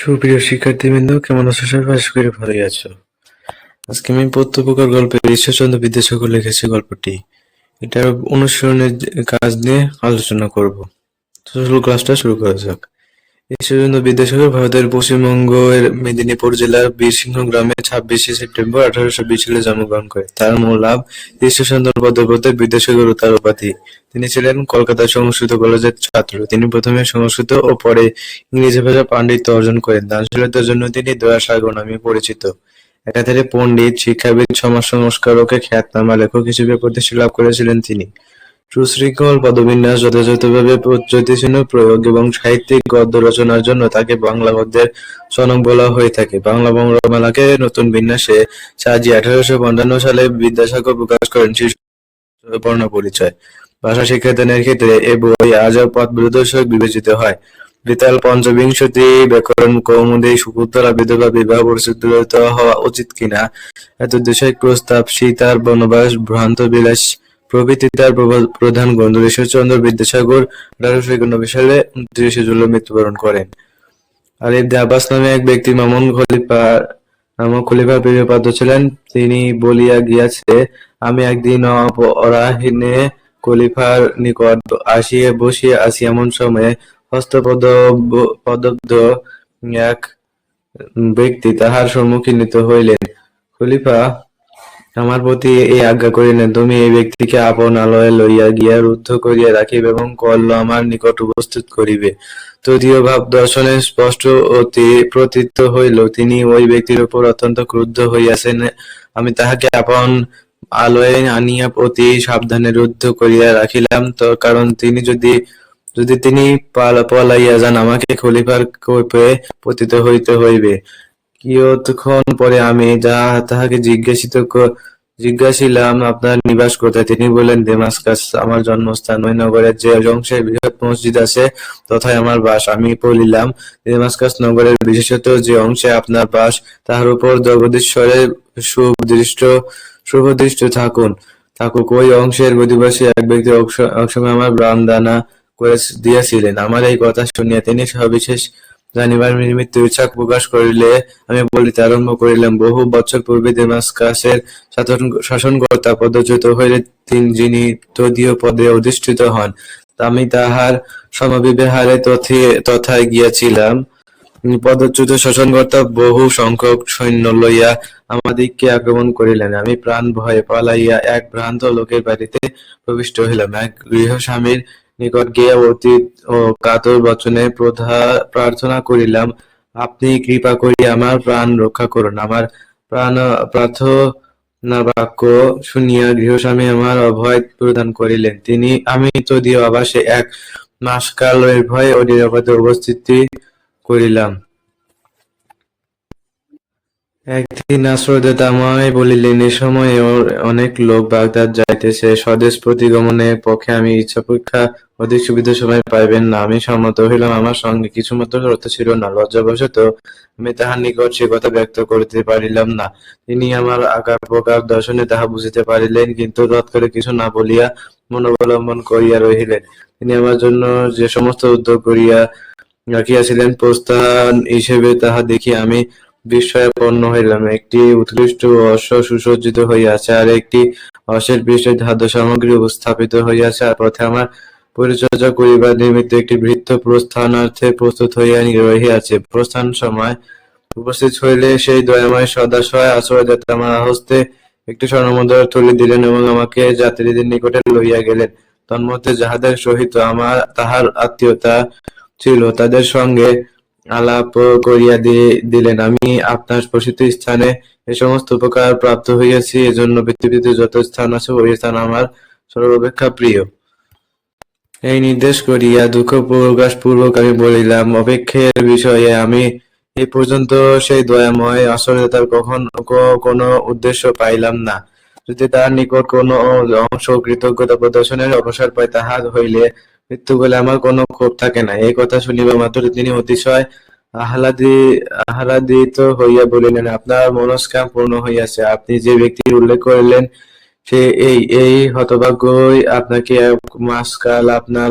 সুপ্রিয় শিক্ষার্থীবৃন্দ, কেমন আছো সবাই? আশা করি ভালোই আছো। আজকে আমি প্রত্যপকার গল্পের ঈশ্বরচন্দ্র বিদ্যাসাগর লিখেছি গল্পটি। এটা অনুসরণের কাজ নিয়ে আলোচনা করব। তো ক্লাসটা শুরু করা যাক। ঈশ্বরচন্দ্র বিদ্যাসাগর ভারতের পশ্চিমবঙ্গের মেদিনীপুর জেলার বীরসিংহ গ্রামে ছাব্বিশে সেপ্টেম্বর আঠারোশো বিশ সালে জন্মগ্রহণ করে তার মূল নাম ঈশ্বরচন্দ্র বন্দ্যোপাধ্যায় বিদ্যাসাগর তার উপাধি। তিনি ছিলেন কলকাতা সংস্কৃত কলেজের ছাত্র। তিনি প্রথমে সংস্কৃত ও পরে ইংরেজি ভাষা পাণ্ডিত্য অর্জন করেন। দানশীলতার জন্য তিনি দয়াসাগর নামে পরিচিত। একাধারে পণ্ডিত, শিক্ষাবিদ, সমাজ সংস্কারক খ্যাতনামা লেখক হিসেবে প্রতিষ্ঠা লাভ করেছিলেন তিনি। সুশৃঙ্খল, পদবিন্যাস, যথাযথভাবে প্রযোজ্য প্রয়োগ এবং সাহিত্যিক গদ্য রচনার জন্য তাকে বাংলা গদ্যের জনক বলা হয়ে থাকে। বাংলা বঙ্গমালাকে নতুন বিন্যাসে সাজিয়ে আঠারোশো পঞ্চান্ন সালে বিদ্যাসাগর প্রকাশ করেন শিশু পরিচয়। ভাষা শিক্ষাদানের ক্ষেত্রে এ বই আজও পথ প্রদর্শক বিবেচিত হয়। বেতাল পঞ্চবিংশতি ব্যাকরণ কৌমুদী শকুন্তলা বিধবা বিবাহ প্রচলিত হওয়া উচিত কিনা, এত বিষয়ক প্রস্তাব, সীতার বনবাস, ভ্রান্ত বিলাস প্রভৃতি তার প্রধান গ্রন্থ ঈশ্বরচন্দ্র বিদ্যাসাগর আঠারোশো একানব্বই সালে উনত্রিশে জুলাই মৃত্যুবরণ করেন। আলিফ আব্বাস নামে এক ব্যক্তি মামুন খলিফা নামক খলিফার প্রিয় পাত্র ছিলেন। তিনি বলিয়া গিয়াছে, আমি একদিন অপরাহ্নে খলিফার নিকট আসিয়া বসিয়া আছি এমন সময়ে হস্তপদ পদব্ধ এক ব্যক্তি তাহার সম্মুখীনিত হইলেন। খলিফা আমার প্রতি এই আজ্ঞা করিলেন, তুমি এই ব্যক্তিকে আপন আলয়ে লইয়া গিয়া রুদ্ধ করিয়া রাখিবে এবং কল্ল আমার নিকট উপস্থিত করিবে। তদীয় ভাব, দর্শনে স্পষ্ট অতি প্রতীত হইল, তিনি ওই ব্যক্তির উপর অত্যন্ত ক্রুদ্ধ হইয়াছেন। আমি তাহাকে আপন আলয়ে আনিয়া অতি সাবধানে রুদ্ধ করিয়া রাখিলাম। তো, কারণ তিনি যদি যদি তিনি পাল- পলাইয়া যান, আমাকে খলিফার কোপে পতিত হইতে হইবে। কিয়ৎক্ষণ পরে আমি তাহাকে জিজ্ঞাসিত জিজ্ঞাসিলাম, আপনার নিবাস কোথায়? তিনি বললেন, দেমাসকাস, আমার জন্মস্থান ওই নগরের যে অংশে বৃহৎ মসজিদ আছে, তথায় আমার বাস। আমি বলিলাম, দেমাসকাস নগরের বিশেষত যে অংশে আপনার বাস, তাহার উপর জগদীশ্বরের সুদৃষ্ট শুভদৃষ্ট থাকুন। থাকুক, ওই অংশের অধিবাসী এক ব্যক্তি অংশ- আমার প্রাণ দানা করে দিয়াছিলেন। আমার এই কথা শুনিয়া তিনি সবিশেষ জানিবার নিমিত্ত ইচ্ছা প্রকাশ করিলে আমি বলিতে আরম্ভ করিলাম, বহু বছর পূর্বে দেমাসকাসের শাসন- শাসনকর্তা পদচ্যুত হইলে তিনি যিনি তদীয় পদে অধিষ্ঠিত হন আমি তাহার সমবিহারে তথে- তথায় গিয়াছিলাম। পদচ্যুত শাসনকর্তা বহু সংখ্যক সৈন্য লইয়া আমাদিগকে আক্রমণ করিলেন। আমি প্রাণ ভয়ে পালাইয়া এক ভ্রান্ত লোকের বাড়িতে প্রবিষ্ট হইলাম। এক গৃহস্বামীর নিকট গিয়া অতীত ও কাতর বচনে প্রার্থনা করিলাম, আপনি কৃপা করিয়া আমার প্রাণ রক্ষা করুন। আমার প্রাণ প্রার্থনা বাক্য শুনিয়া গৃহস্বামী আমার অভয় প্রদান করিলেন। তিনি আমি তদীয় আবাসে এক মাসকাল ভয় ও নিরাপদে উপস্থিতি করিলাম। একদিন আশ্রয়দাতা আমায় বলিলেন, এ ওর- অনেক লোক বাগদাদ যাইতেছে। স্বদেশ প্রতিগমনের পক্ষে আমি ইচ্ছাপেক্ষা অধিক সুবিধা সময় পাইবেন না। আমি সম্মত হইলাম, আমার সঙ্গে কিছুমাত্র শর্ত ছিল না। লজ্জাবশত আমি তাহার নিকট সে কথা ব্যক্ত করিতে পারিলাম না। তিনি আমার আকার প্রকার দর্শনে তাহা বুঝিতে পারিলেন, কিন্তু তৎকালে কিছু না বলিয়া মনোবলম্বন করিয়া রহিলেন। তিনি আমার জন্য যে সমস্ত উদ্যোগ করিয়া রাখিয়াছিলেন, প্রস্থান হিসেবে তাহা দেখি আমি বিস্ময়াপন্ন হইলাম। একটি উৎকৃষ্ট অশ্ব সুসজ্জিত হইয়াছে আর একটি অশ্বের পৃষ্ঠে খাদ্য সামগ্রী উপস্থাপিত হইয়াছে। আর পথে আমার পরিচর্যা করিবার নিমিত্ত একটি বৃত্ত প্রস্থানার্থে প্রস্তুত হইয়া রহিয়াছে। প্রস্থান সময় উপস্থিত হইলে সেই দয়াময় সদাশয় আশ্রয়দাতা আমার হস্তে একটি স্বর্ণমুদ্রার থলি দিলেন এবং আমাকে যাত্রীদের নিকটে লইয়া গেলেন। তন্মধ্যে যাহাদের সহিত আমার তাহার আত্মীয়তা ছিল, তাদের সঙ্গে আলাপ করিয়া দিলেন। আমি আপনার প্রসিদ্ধ স্থানে এ সমস্ত উপকার প্রাপ্ত হইয়াছি। এজন্য পৃথিবীতে যত স্থান আছে, ওই স্থান আমার সর্বাপেক্ষা প্রিয়। এই নির্দেশ করিয়া দুঃখ প্রকাশ পূর্বক আমি বলিলাম, অপেক্ষের বিষয়ে আমি এই পর্যন্ত সেই দয়াময় আশ্রয়দাতার কখন কোনো উদ্দেশ্য পাইলাম না। যদি তাহার নিকট কোনো অংশ কৃতজ্ঞতা প্রদর্শনের অবসর পায়, তাহা হইলে মৃত্যু বলে আমার কোনো ক্ষোভ থাকে না। এই কথা শুনিবা মাত্র তিনি অতিশয় আহ্লাদি আহ্লাদিত হইয়া বলিলেন, আপনার মনস্কাম পূর্ণ হইয়াছে। আপনি যে ব্যক্তির উল্লেখ করিলেন, সে এই এই হতভাগ্যই আপনাকে এক মাসকাল আপনার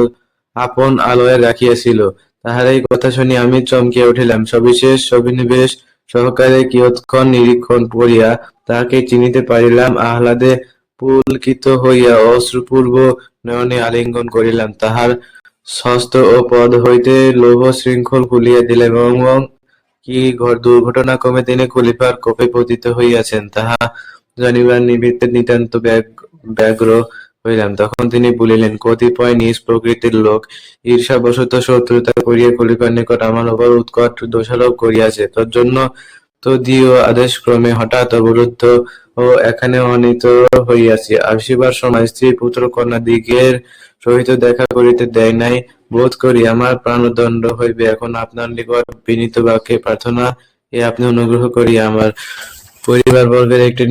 আপন আলয়ে রাখিয়াছিল। তাহার এই কথা শুনি আমি চমকিয়া উঠিলাম। সবিশেষ সবিনিবেশ সহকারে কিয়ৎক্ষণ নিরীক্ষণ করিয়া তাহাকে চিনিতে পারিলাম। আহ্লাদে পুলকিত হইয়া অশ্রুপূর্ব নয়নে আলিঙ্গন করিলাম। তাহার হস্ত ও পদ হইতে লৌহ শৃঙ্খল খুলিয়া দিলাম এবং কি ঘর- দুর্ঘটনাক্রমে তিনি খলিফার কোপে পতিত হইয়াছেন, তাহা জানিবার নিমিত্তে নিতান্ত ব্যগ- ব্যগ্র হইলাম। তখন তিনি বলিলেন, কতিপয় নিজ প্রকৃতির লোক ঈর্ষাবশত শত্রুতা করিয়া খলিফার নিকট আমার উপর উৎকট দোষারোপ করিয়াছে। তজ্জন্য তদীয় আদেশক্রমে হঠাৎ অবরুদ্ধ এখানে অনীত হইয়াছি। আসিবার সময় স্ত্রী পুত্র কন্যা দিগের সহিত দেখা করিতে দেয় নাই, বোধ করি আমার প্রাণদণ্ড হইবে। এখন আপনার নিকট বিনীত বাক্যে প্রার্থনা এ আপনি অনুগ্রহ করিয়া আমার পরিবারবর্গের একটি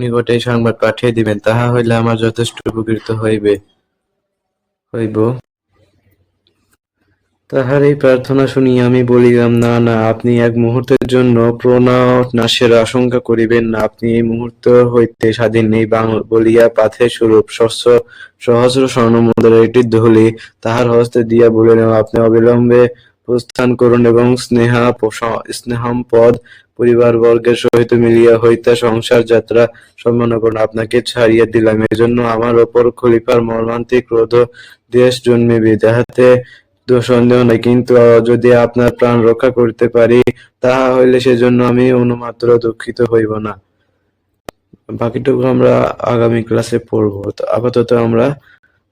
নিকটে সংবাদ পাঠিয়ে দিবেন। তাহা হইলে আমার যথেষ্ট উপকৃত হইবে। হইব। তাহার এই প্রার্থনা শুনিয়া আমি বলিলাম, না না, আপনি এক মুহূর্তের জন্য প্রণাশের আশঙ্কা করিবেন না। আপনি এই মুহূর্ত হইতে স্বাধীন নেই। বলিয়া পাথে স্বরূপ শস্য সহস্র স্বর্ণমুদ্রার একটি ধুলি তাহার হস্তে দিয়া বলিলেন আপনি অবিলম্বে প্রস্থান করুন এবং স্নেহা স্নেহাম পদ পরিবার বর্গের সহিত মিলিয়া হইতে সংসার যাত্রা সম্পন্ন করুন। আপনাকে ছাড়িয়া দিলাম। এজন্য আমার ওপর খলিফার মর্মান্তিক ক্রোধ দেশ জন্মিবে। যাহাতে সন্দেহ নাই কিন্তু যদি আপনার প্রাণ রক্ষা করতে পারি তাহা হইলে সেজন্য আমি অনুমাত্র দুঃখিত হইব না। বাকিটুকু আমরা আগামী ক্লাসে পড়ব। আপাতত আমরা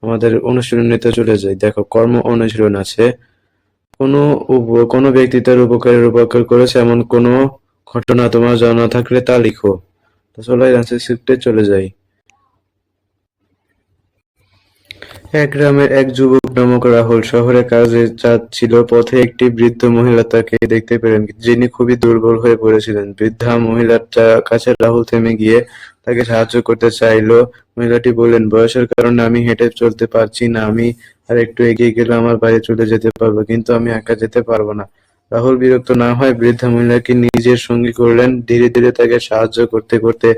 আমাদের অনুশীলনীতে চলে যাই। দেখো, কর্ম অনুশীলন আছে। কোনো কোনো ব্যক্তি তার উপকারের উপকার করেছে, এমন কোনো ঘটনা তোমার জানা থাকলে তা লিখো। চলো চলে যাই। এক গ্রামের এক যুবক নামক রাহুল শহরে কাজে যাচ্ছিল পথে একটি বৃদ্ধ মহিলা তাকে দেখতে পেলেন, যিনি খুবই দুর্বল হয়ে পড়েছিলেন। বৃদ্ধা মহিলার কাছে রাহুল থেমে গিয়ে তাকে সাহায্য করতে চাইলো। মহিলাটি বললেন, বয়সের কারণে আমি হেঁটে চলতে পারছি না, আমি আর একটু এগিয়ে গেলে আমার বাড়ি চলে যেতে পারব, কিন্তু আমি একা যেতে পারব না। রাহুল বিরক্ত না হয় বৃদ্ধা মহিলাকে নিজের সঙ্গী করলেন। ধীরে ধীরে তাকে সাহায্য করতে করতে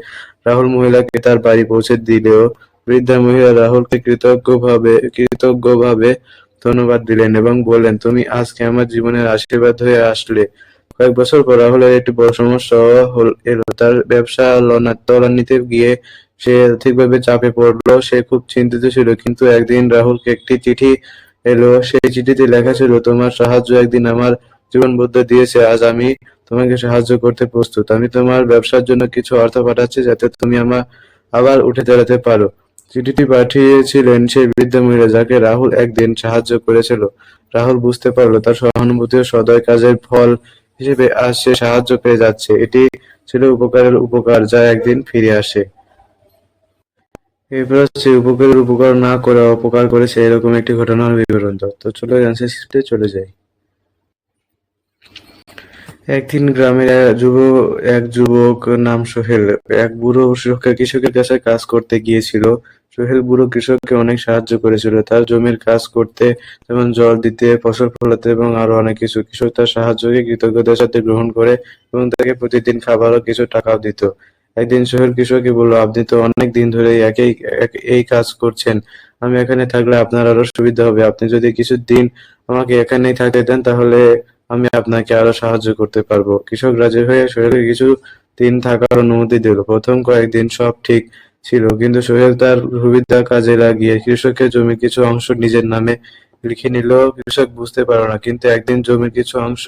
রাহুল মহিলাকে তার বাড়ি পৌঁছে দিলেও বৃদ্ধা মহিলা রাহুলকে কৃতজ্ঞভাবে কৃতজ্ঞভাবে ধন্যবাদ দিলেন এবং বললেন, তুমি আজকে আমার জীবনের আশীর্বাদ হয়ে আসলে। কয়েক বছর পর রাহুলের একটি বড় সমস্যা এলো। তার ব্যবসা লনা- তলান্নিতে গিয়ে সে আর্থিকভাবে চাপে পড়ল। সে খুব চিন্তিত ছিল, কিন্তু একদিন রাহুলকে একটি চিঠি এলো। সেই চিঠিতে লেখা ছিল, তোমার সাহায্য একদিন আমার জীবন বদলে দিয়েছে। আজ আমি তোমাকে সাহায্য করতে প্রস্তুত। আমি তোমার ব্যবসার জন্য কিছু অর্থ পাঠাচ্ছি যাতে তুমি আমার আবার উঠে দাঁড়াতে পারো। চিঠিটি পাঠিয়েছিলেন সেই বৃদ্ধ মহিলা যাকে রাহুল একদিন সাহায্য করেছিল। রাহুল বুঝতে পারল তার সহানুভূতি ও সদয় কাজের ফল হিসেবে আজ সে সাহায্য পেয়ে যাচ্ছে। এটি ছিল উপকারের উপকার যা একদিন ফিরে আসে। এরপর হচ্ছে উপকারের উপকার না করে অপকার করেছে এরকম একটি ঘটনার বিবরণ তো চলো অ্যান্সার চলে যাই। একদিন গ্রামের যুব এক যুবক নাম সোহেল, এক বুড়ো কৃষকের কাছে কাজ করতে গিয়েছিল। সোহেল বুড়ো কৃষককে অনেক সাহায্য করেছিল। তার জমির কাজ করতে যেমন জল দিতে, ফসল ফলাতে এবং আরও অনেক কিছু। কৃষক তার সাহায্যকে কৃতজ্ঞতার সাথে গ্রহণ করে এবং তাকে প্রতিদিন খাবার ও কিছু টাকাও দিত। একদিন সোহেল কৃষককে বলল, আপনি তো অনেক দিন ধরে একই এই কাজ করছেন। আমি এখানে থাকলে আপনার আরও সুবিধা হবে। আপনি যদি কিছু দিন আমাকে এখানেই থাকতে দেন, তাহলে আমি আপনাকে আরও সাহায্য করতে পারব। কৃষক রাজি হয়ে সোহেলকে কিছু দিন থাকার অনুমতি দিল। প্রথম কয়েকদিন সব ঠিক। ছিল, কিন্তু সোহেল তার সুবিধা কাজে লাগিয়ে কৃষকের জমির কিছু অংশ নিজের নামে লিখে নিল। কৃষক বুঝতে পারল না, কিন্তু একদিন জমির কিছু অংশ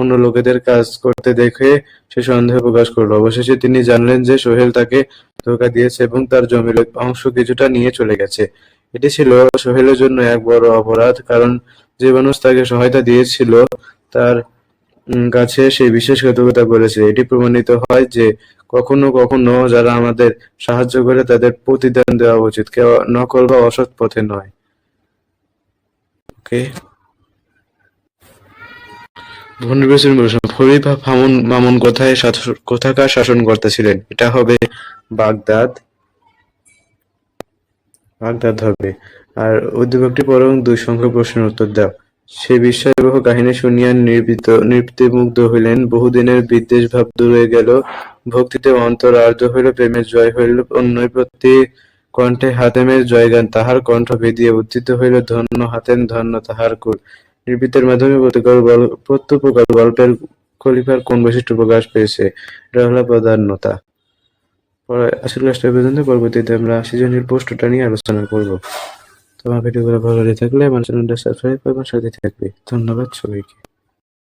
অন্য লোকেদের কাজ করতে দেখে সে সন্দেহ প্রকাশ করল। অবশেষে তিনি জানলেন যে সোহেল তাকে ধোকা দিয়েছে এবং তার জমির অংশ কিছুটা নিয়ে চলে গেছে। এটি ছিল সোহেলের জন্য এক বড় অপরাধ, কারণ যে মানুষ তাকে সহায়তা দিয়েছিল তার কাছে সেই বিশেষ কৃতজ্ঞতা করেছে। এটি প্রমাণিত হয় যে কখনো কখনো যারা আমাদের সাহায্য করে তাদের প্রতিদান দেওয়া উচিত। কেউ নকল বা অসৎ পথে নয়। ওকে। ধনুর্বেশন প্রশ্ন ফরিদ মামুন মামুন কোথায়? কোথাকার শাসন ছিলেন? এটা হবে বাগদাদ। বাগদাদ হবে। আর উদ্দীপকটি পরং দুই সংখ্যক প্রশ্নের উত্তর দাও। সে বিস্ময়বহ কাহিনী শুনিয়া নির্বিতে মুগ্ধ হইলেন। বহুদিনের বিদ্বেষ ভাব দূর গেল। ভক্তিতে অন্তর আর্দ্র হইল, প্রেমের জয় হইল প্রতি কণ্ঠে হাতেমের জয়গান। তাহার কণ্ঠ ভেদিয়ে উত্থিত হইল, ধন্য হাতেম, ধন্য তাহার কুল। নির্বৃত্তের মাধ্যমে প্রত্যুপকার গল্পের খলিফার কোন বৈশিষ্ট্য প্রকাশ পেয়েছে? এটা হলো প্রাধান্যতা ক্লাসটা পর্যন্ত পরবর্তীতে আমরা সৃজনশীল প্রশ্নটা নিয়ে আলোচনা করব। তোমার ভিডিওগুলো ভালো লেগে থাকলে আমার চ্যানেলটা সাবস্ক্রাইব করবেন সাথে থাকবে। ধন্যবাদ সবাইকে।